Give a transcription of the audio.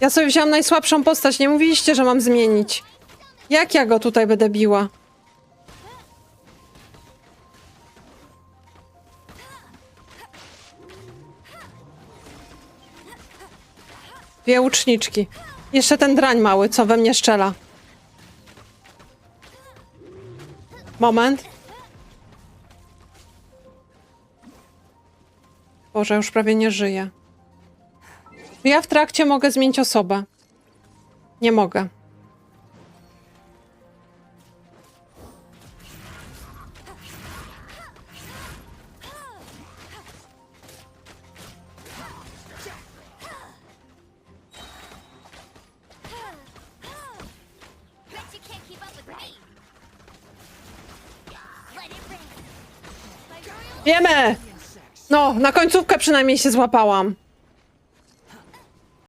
Ja sobie wziąłam najsłabszą postać, nie mówiliście, że mam zmienić. Jak ja go tutaj będę biła? Dwie łuczniczki. Jeszcze ten drań mały, co we mnie szczela. Moment. Boże, już prawie nie żyję. Ja w trakcie mogę zmienić osobę? Nie mogę. Wiemy! No, na końcówkę przynajmniej się złapałam.